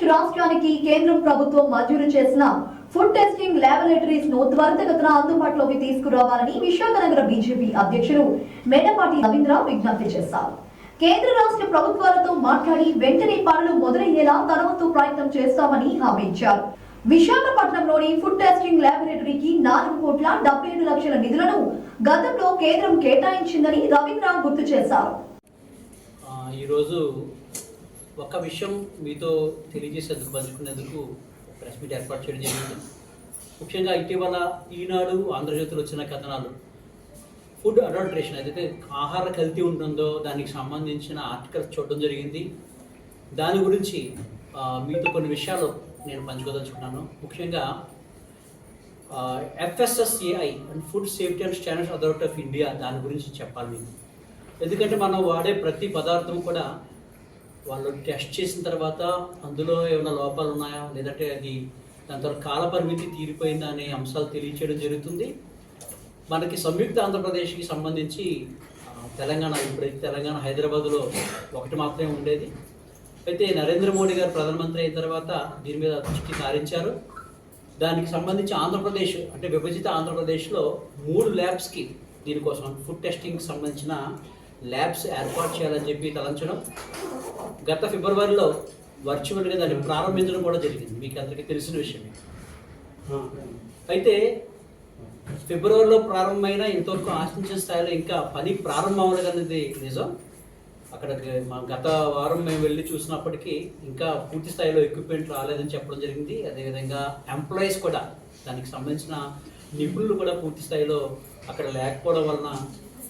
ఆంధ్రప్రదేశ్ రాష్ట్రానికి కేంద్రం ప్రభుత్వం మంజూరు చేసిన ఫుడ్ టెస్టింగ్ ల్యాబొరేటరీస్ను త్వరితగతిన అందుబాటులోకి తీసుకురావాలని విశాఖనగర బీజేపీ అధ్యక్షుడు మేడపాటి రవీంద్ర విజ్ఞప్తి చేశారు. కేంద్ర రాష్ట్ర ప్రభుత్వాలతో మాట్లాడి వెంటనే పనులు మొదలయ్యేలా తన వంతు ప్రయత్నం చేస్తామని హామీ ఇచ్చారు. విశాఖపట్నంలోని ఫుడ్ టెస్టింగ్ ల్యాబొరేటరీకి నాలుగు కోట్ల డెబ్బై ఏడు లక్షల నిధులను గతంలో కేంద్రం కేటాయించిందని రవీంద్ర గుర్తు చేశారు. ఈరోజు ఒక విషయం మీతో తెలియజేసేందుకు పంచుకునేందుకు ప్రెస్ మీట్ ఏర్పాటు చేయడం జరిగింది. ముఖ్యంగా ఇటీవల ఈనాడు ఆంధ్రజ్యోతిలో వచ్చిన కథనాలు. ఫుడ్ అడల్ట్రేషన్ ఏదైతే ఆహార కల్తీ ఉంటుందో దానికి సంబంధించిన ఆర్టికల్స్ చూడడం జరిగింది. దాని గురించి మీతో కొన్ని విషయాలు నేను పంచుకోదలుచుకున్నాను. ముఖ్యంగా FSSAI and food safety and standards authority of India దాని గురించి చెప్పాలి. ఎందుకంటే మనం వాడే ప్రతి పదార్థం కూడా వాళ్ళు టెస్ట్ చేసిన తర్వాత అందులో ఏమైనా లోపాలు ఉన్నాయా? లేదంటే అది దాని తర్వాత కాలపరిమితి తీరిపోయిందా అనే అంశాలు తెలియచేయడం జరుగుతుంది. మనకి సంయుక్త ఆంధ్రప్రదేశ్కి సంబంధించి తెలంగాణ ఇప్పుడైతే తెలంగాణ హైదరాబాద్లో ఒకటి మాత్రమే ఉండేది. అయితే నరేంద్ర మోడీ గారు ప్రధానమంత్రి అయిన తర్వాత దీని మీద దృష్టి సారించారు. దానికి సంబంధించి ఆంధ్రప్రదేశ్ అంటే విభజిత ఆంధ్రప్రదేశ్లో మూడు ల్యాబ్స్కి దీనికోసం ఫుడ్ టెస్టింగ్కి సంబంధించిన ల్యాబ్స్ ఏర్పాటు చేయాలని చెప్పి తలంచడం. గత ఫిబ్రవరిలో వర్చువల్గా దాన్ని ప్రారంభించడం కూడా జరిగింది. మీకు అందరికీ తెలిసిన విషయమే. అయితే ఫిబ్రవరిలో ప్రారంభమైన ఇంతవరకు ఆశించిన స్థాయిలో ఇంకా పని ప్రారంభం అవ్వలేదనేది నిజం. అక్కడికి మా గత వారం మేము వెళ్ళి చూసినప్పటికీ ఇంకా పూర్తి స్థాయిలో ఎక్విప్మెంట్ రాలేదని చెప్పడం జరిగింది. అదేవిధంగా ఎంప్లాయీస్ కూడా దానికి సంబంధించిన నిపుణులు కూడా పూర్తి స్థాయిలో అక్కడ లేకపోవడం వలన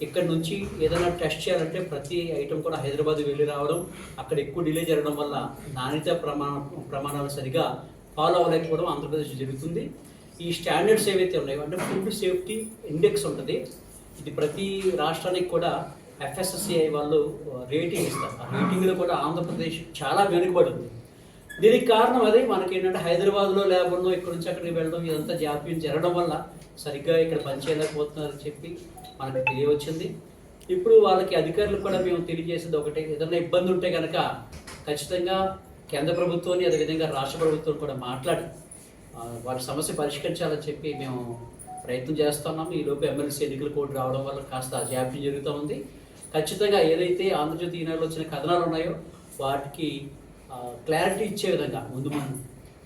ఇక్కడ నుంచి ఏదైనా టెస్ట్ చేయాలంటే ప్రతి ఐటెం కూడా హైదరాబాద్ వెళ్ళి రావడం అక్కడ ఎక్కువ డిలే జరగడం వల్ల నాణ్యత ప్రమాణ ప్రమాణాలు సరిగా ఫాలో అవ్వలేకపోవడం ఆంధ్రప్రదేశ్ జరుగుతుంది. ఈ స్టాండర్డ్స్ ఏవైతే ఉన్నాయో అంటే ఫుడ్ సేఫ్టీ ఇండెక్స్ ఉంటుంది. ఇది ప్రతి రాష్ట్రానికి కూడా ఎఫ్ఎస్ఎస్సిఐ వాళ్ళు రేటింగ్ ఇస్తారు. ఆ రేటింగ్లో కూడా ఆంధ్రప్రదేశ్ చాలా వెనుకబడి ఉంది. దీనికి కారణం అది మనకి ఏంటంటే హైదరాబాద్లో ల్యాబ్ ఉండడం ఇక్కడ నుంచి అక్కడికి వెళ్ళడం ఇదంతా జాప్యం జరగడం వల్ల సరిగ్గా ఇక్కడ పనిచేయలేకపోతున్నారని చెప్పి మనకు తెలియవచ్చింది. ఇప్పుడు వాళ్ళకి అధికారులు కూడా మేము తెలియజేసేది ఒకటే ఏదైనా ఇబ్బంది ఉంటే కనుక ఖచ్చితంగా కేంద్ర ప్రభుత్వాన్ని అదేవిధంగా రాష్ట్ర ప్రభుత్వం కూడా మాట్లాడి ఆ, వాటి సమస్య పరిష్కరించాలని చెప్పి మేము ప్రయత్నం చేస్తున్నాము ఈలోపు ఎమ్మెల్సీ ఎన్నికల కోడ్ రావడం వల్ల కాస్త జాప్యం జరుగుతూ ఉంది. ఖచ్చితంగా ఏదైతే ఆంధ్రజ్యోతి ఈనాడులో వచ్చిన కథనాలు ఉన్నాయో వాటికి క్లారిటీ ఇచ్చే విధంగా ముందు మనం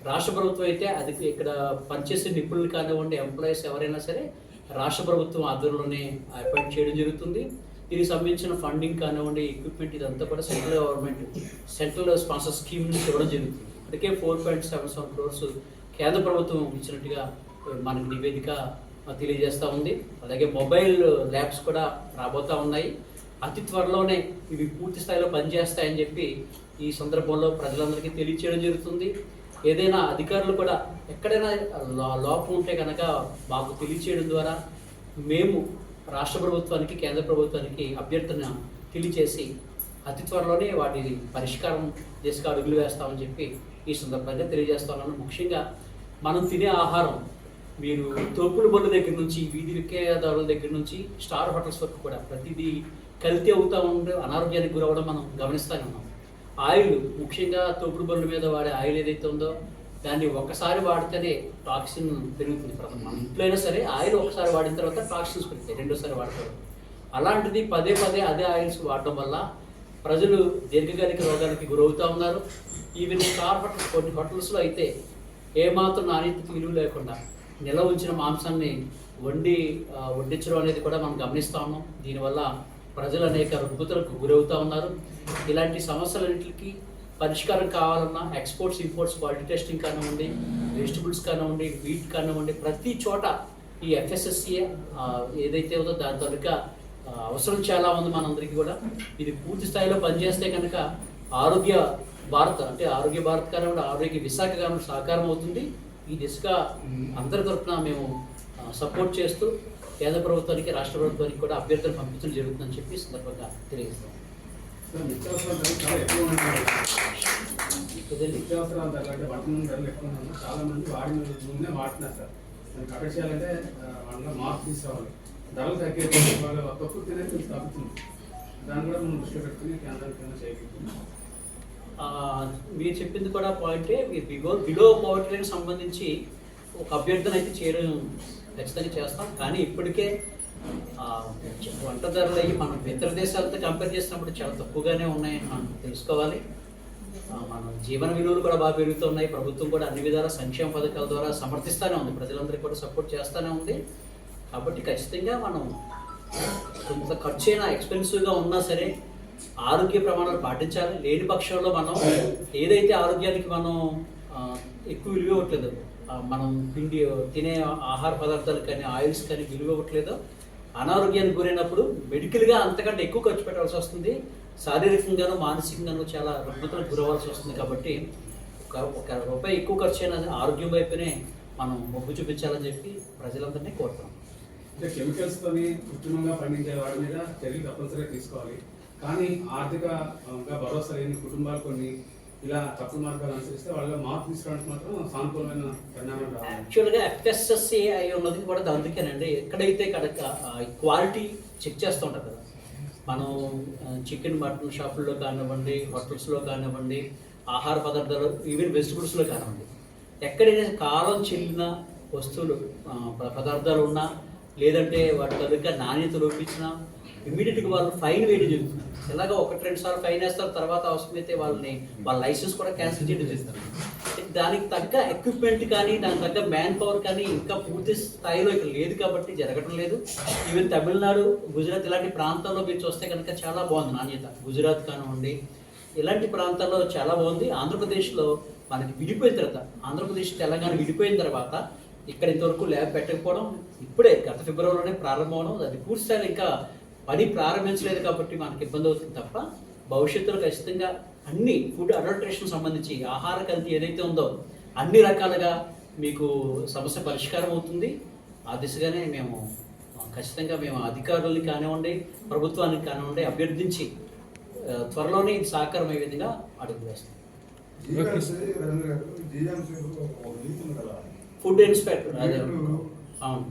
రాష్ట్ర ప్రభుత్వం అయితే అది ఇక్కడ పనిచేసే నిపుణులు కానివ్వండి ఎంప్లాయీస్ ఎవరైనా సరే రాష్ట్ర ప్రభుత్వం ఆధ్వర్యంలోనే అపాయింట్ చేయడం జరుగుతుంది. దీనికి సంబంధించిన ఫండింగ్ కానివ్వండి ఎక్విప్మెంట్ ఇదంతా కూడా central government central sponsor scheme నుంచి ఇవ్వడం జరుగుతుంది. అందుకే four point seven seven crores కేంద్ర ప్రభుత్వం ఇచ్చినట్టుగా మనకు నివేదిక తెలియజేస్తూ ఉంది. అలాగే మొబైల్ ల్యాబ్స్ కూడా రాబోతూ ఉన్నాయి. అతి త్వరలోనే ఇవి పూర్తి స్థాయిలో పనిచేస్తాయని చెప్పి ఈ సందర్భంలో ప్రజలందరికీ తెలియచేయడం జరుగుతుంది. ఏదైనా అధికారులు కూడా ఎక్కడైనా లోపం ఉంటే కనుక మాకు తెలియచేయడం ద్వారా మేము రాష్ట్ర ప్రభుత్వానికి కేంద్ర ప్రభుత్వానికి అభ్యర్థన తెలియచేసి అతి త్వరలోనే వాటి పరిష్కారం దిశగా అడుగులు వేస్తామని చెప్పి ఈ సందర్భంగా తెలియజేస్తున్నాను. ముఖ్యంగా మనం తినే ఆహారం మీరు తోపుడు బండ్ల దగ్గర నుంచి వీధి విక్రయదారుల దగ్గర నుంచి స్టార్ హోటల్స్ వరకు కూడా ప్రతిదీ కల్తీ అవుతూ ఉండే అనారోగ్యానికి గురవడం మనం గమనిస్తూనే ఉన్నాం. ఆయిల్ ముఖ్యంగా తోపుడు బండ్ల మీద వాడే ఆయిల్ ఏదైతే ఉందో దాన్ని ఒకసారి వాడితేనే టాక్సిన్ పెరుగుతుంది. ప్రథమ మన ఇంట్లో అయినా సరే ఆయిల్ ఒకసారి వాడిన తర్వాత టాక్సిన్స్ పెరుగుతాయి రెండోసారి వాడతారు. అలాంటిది పదే పదే అదే ఆయిల్స్ వాడడం వల్ల ప్రజలు దీర్ఘకాలిక రోగానికి గురవుతూ ఉన్నారు. ఈవెన్ స్టార్ హోటల్స్ కొన్ని హోటల్స్లో అయితే ఏమాత్రం నాణ్యతకి విలువ లేకుండా నిల్వ ఉంచిన మాంసాన్ని వండి వండించడం వడ్డించడం అనేది కూడా మనం గమనిస్తా ఉన్నాం. దీనివల్ల ప్రజలు అనేక రుగ్మతలకు గురవుతూ ఉన్నారు. ఇలాంటి సమస్యలన్నింటికి పరిష్కారం కావాలన్నా ఎక్స్పోర్ట్స్ ఇంపోర్ట్స్ క్వాలిటీ టెస్టింగ్ కానివ్వండి వెజిటబుల్స్ కానివ్వండి వీట్ కానివ్వండి ప్రతి చోట ఈ ఎఫ్ఎస్ఎస్సీఏ ఏదైతే ఉందో దాని తాలూకా అవసరం చాలా ఉంది మనందరికీ కూడా. ఇది పూర్తి స్థాయిలో పనిచేస్తే కనుక ఆరోగ్య భారత్ అంటే ఆరోగ్య భారత్ కానివ్వండి ఆరోగ్య విశాఖ కానివ్వండి సహకారం అవుతుంది. ఈ దిశగా అందరి తరఫున మేము సపోర్ట్ చేస్తూ కేంద్ర ప్రభుత్వానికి రాష్ట్ర ప్రభుత్వానికి కూడా అభ్యర్థులు పంపించడం జరుగుతుందని చెప్పి సందర్భంగా తెలియజేస్తాం సార్, నిత్యావసరాల ధరలు అంటే నూనె ధరలు ఎక్కువ. చాలా మంది వాడిన నూనె వాడుతున్నారు సార్. దాన్ని కట్టడి చేయాలంటే వాళ్ళ మార్పు తీసుకోవాలి ధరలు తగ్గే వాళ్ళ తక్కువ తినే తగ్గుతుంది. దాన్ని కూడా మనం దృష్టిలో పెట్టుకుని కేంద్రం కింద చేయగలుగుతున్నాం మీరు చెప్పింది కూడా పాయింటే మీరు బిలో బిలో పవర్టీకి సంబంధించి ఒక అభ్యర్థన అయితే చేయడం ఖచ్చితంగా చేస్తాం. కానీ ఇప్పటికే వంట ధరలు అయ్యి మనం ఇతర దేశాలతో కంపేర్ చేసినప్పుడు చాలా తక్కువగానే ఉన్నాయని మనం తెలుసుకోవాలి. మనం మన జీవన విలువలు కూడా బాగా పెరుగుతున్నాయి. ప్రభుత్వం కూడా అన్ని విధాల సంక్షేమ పథకాల ద్వారా సమర్థిస్తూనే ఉంది. ప్రజలందరికీ కూడా సపోర్ట్ చేస్తూనే ఉంది. కాబట్టి ఖచ్చితంగా మనం కొంత ఖర్చు అయినా ఎక్స్పెన్సివ్గా ఉన్నా సరే ఆరోగ్య ప్రమాణాలు పాటించాలి. లేని పక్షంలో మనం ఏదైతే ఆరోగ్యానికి మనం ఎక్కువ విలువ ఇవ్వట్లేదు. మనం పిండి తినే ఆహార పదార్థాలు కానీ ఆయిల్స్ కానీ విలువ ఇవ్వట్లేదు. అనారోగ్యానికి గురైనప్పుడు మెడికల్గా అంతకంటే ఎక్కువ ఖర్చు పెట్టాల్సి వస్తుంది. శారీరకంగాను మానసికంగాను చాలా రుగ్మతలకు గురవాల్సి వస్తుంది కాబట్టి ఒక ఒక రూపాయి ఎక్కువ ఖర్చు అయినా ఆరోగ్యం వైపునే మనం మొగ్గు చూపించాలని చెప్పి ప్రజలందరినీ కోరుతాం అంటే కెమికల్స్ తోని కృత్రిమంగా పండించే వాడి మీద చర్యలు తప్పనిసరిగా తీసుకోవాలి. కానీ ఆర్థిక భరోసా లేని కుటుంబాలు కొన్ని ఇలా తప్పుడు మార్గాలు అనుసరిస్తే వాళ్ళ మార్పు తీసుకోవడానికి మాత్రం సానుకూలమైన పరిణామాలు యాక్చువల్గా ఎఫ్ఎస్ఎస్సి అయి ఉన్నది కూడా అందుకేనండి. ఎక్కడైతే కనుక క్వాలిటీ చెక్ చేస్తూ ఉంటారు కదా. మనం చికెన్ మటన్ షాపుల్లో కానివ్వండి హోటల్స్లో కానివ్వండి ఆహార పదార్థాలు ఈవెన్ వెజిటబుల్స్లో కానివ్వండి ఎక్కడైనా కాలం చెల్లిన వస్తువులు ప- పదార్థాలు ఉన్నా లేదంటే వాటి కనుక నాణ్యత లోపించినా ఇమీడియట్గా వాళ్ళు ఫైన్ వేయడం జరుగుతుంది. ఇలాగ ఒకటి రెండు సార్లు ఫైన్ వేస్తారు తర్వాత అవసరమైతే వాళ్ళని వాళ్ళ లైసెన్స్ కూడా క్యాన్సిల్ చేయడం చేస్తారు దానికి తగ్గ ఎక్విప్మెంట్ కానీ దానికి తగ్గ మ్యాన్ పవర్ కానీ ఇంకా పూర్తి స్థాయిలో ఇక్కడ లేదు కాబట్టి జరగడం లేదు. ఈవెన్ తమిళనాడు గుజరాత్ ఇలాంటి ప్రాంతాల్లో మీరు చూస్తే కనుక చాలా బాగుంది నాణ్యత. గుజరాత్ కానివ్వండి ఇలాంటి ప్రాంతాల్లో చాలా బాగుంది. ఆంధ్రప్రదేశ్లో మనకి విడిపోయిన తర్వాత ఆంధ్రప్రదేశ్ తెలంగాణ విడిపోయిన తర్వాత ఇక్కడ ఇంతవరకు ల్యాబ్ పెట్టకపోవడం ఇప్పుడే గత ఫిబ్రవరిలోనే ప్రారంభం అవడం అది పూర్తి స్థాయిలో ఇంకా పని ప్రారంభించలేదు కాబట్టి మనకి ఇబ్బంది అవుతుంది తప్ప భవిష్యత్తులో ఖచ్చితంగా అన్ని ఫుడ్ అడల్ట్రేషన్ సంబంధించి ఆహార కల్తీ ఏదైతే ఉందో అన్ని రకాలుగా మీకు సమస్య పరిష్కారం అవుతుంది. ఆ దిశగానే మేము ఖచ్చితంగా మేము అధికారులని కానివ్వండి ప్రభుత్వానికి కానివ్వండి అభ్యర్థించి త్వరలోనే ఇది సాకారం అయ్యే విధంగా అడుగు వేస్తాం. ఫుడ్ ఇన్స్పెక్టర్ అదే. అవును.